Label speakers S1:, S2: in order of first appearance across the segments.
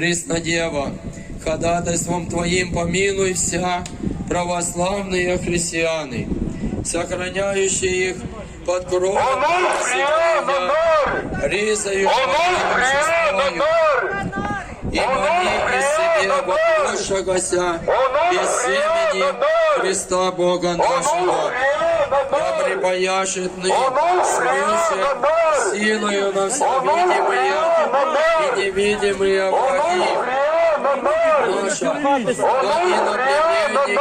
S1: Пресна Дева, ходатайством Твоим помилуй вся православные христианы, сохраняющие их под кровом честою, и моли себе воплощагося без семени Христа Бога нашего, припаяшет ныне свыше силою на все видимые и невидимые враги наши, да иноплеменники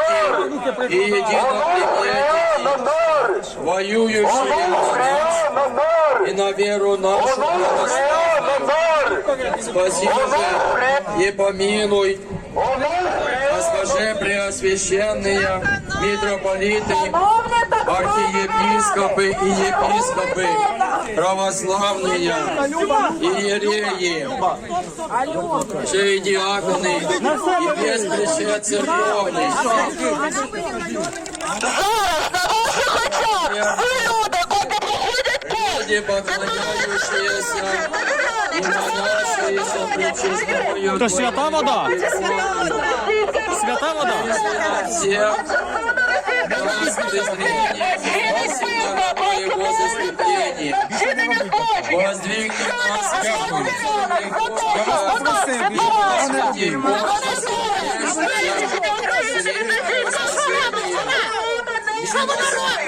S1: и единоплеменники, воюющие на нас и на веру нашу православную. Спаси же и помилуй, Госпоже Преосвященные митрополиты, архиепископы и епископы, православные иереи, же и диаконы, и беспреще церковные, люди, поклоняющиеся
S2: Это свята вода? Святая вода?
S1: Всем Воздвигни нас Что вы народ?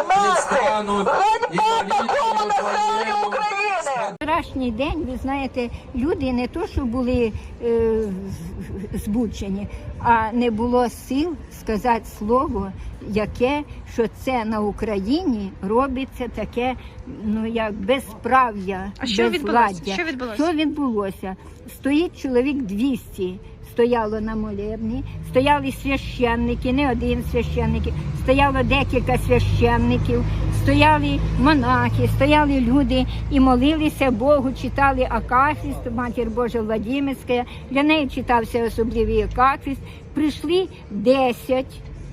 S3: Вчорашній день, ви знаєте, люди не то, що були е, збуджені, а не було сил сказати слово, яке, що це на Україні робиться таке, ну як безправ'я,
S4: А що відбулося? Що відбулося?
S3: Що відбулося? Стоїть чоловік 200 стояло на молебні, стояли священники, не один священник, стояло декілька священників, стояли монахи, стояли люди і молилися Богу, читали Акафіст, Матір Божа Владимирська, для неї читався особливий Акафіст. Прийшли 10,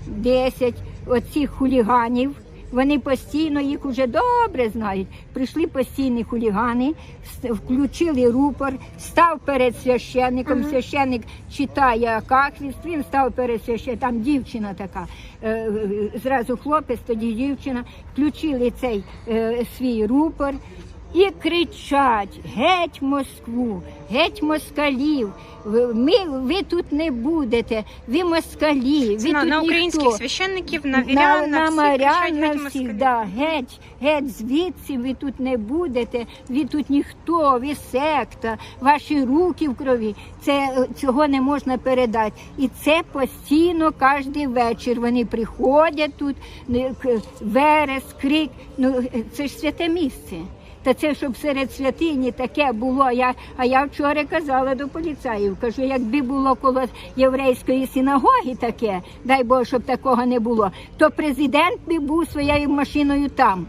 S3: 10 оцих хуліганів. Вони постійно їх уже добре знають. Прийшли постійні хулігани, включили рупор, став перед священником. Священник читає кахвіст, він став перед священником. Там дівчина така, е, е, зразу хлопець, тоді дівчина. Включили цей е, свій рупор. І кричать геть Москву, геть москалів. Ми, ви тут не будете, ви москалі, ви
S4: на,
S3: тут
S4: на українських
S3: ніхто.
S4: священників, на
S3: На,
S4: вірян, на,
S3: на
S4: всіх
S3: морян, на
S4: «Геть
S3: всіх, да, геть, геть звідси, ви тут не будете, ви тут ніхто, ви секта, ваші руки в крові. Це е, цього не можна передати. І це постійно кожен вечір. Вони приходять тут, верес, крик. Ну е, це ж святе місце. Та це щоб серед святині таке було. Я, а я вчора казала до поліцаїв, кажу, якби було коло єврейської синагоги таке, дай Боже, щоб такого не було, то президент би був своєю машиною там.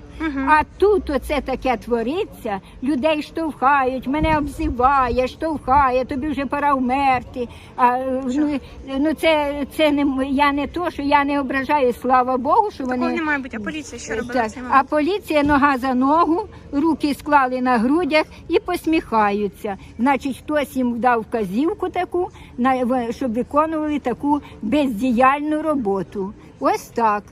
S3: А тут оце таке твориться, людей штовхають, мене обзиває, штовхає, тобі вже пора вмерти. А, ну, ну це, це не я не то, що я не ображаю, слава Богу, що
S4: Такого
S3: вони
S4: не має бути. А поліція що робила
S3: так, а поліція нога за ногу, руки склали на грудях і посміхаються. Значить, хтось їм дав вказівку таку, на- в- щоб виконували таку бездіяльну роботу. Ось так.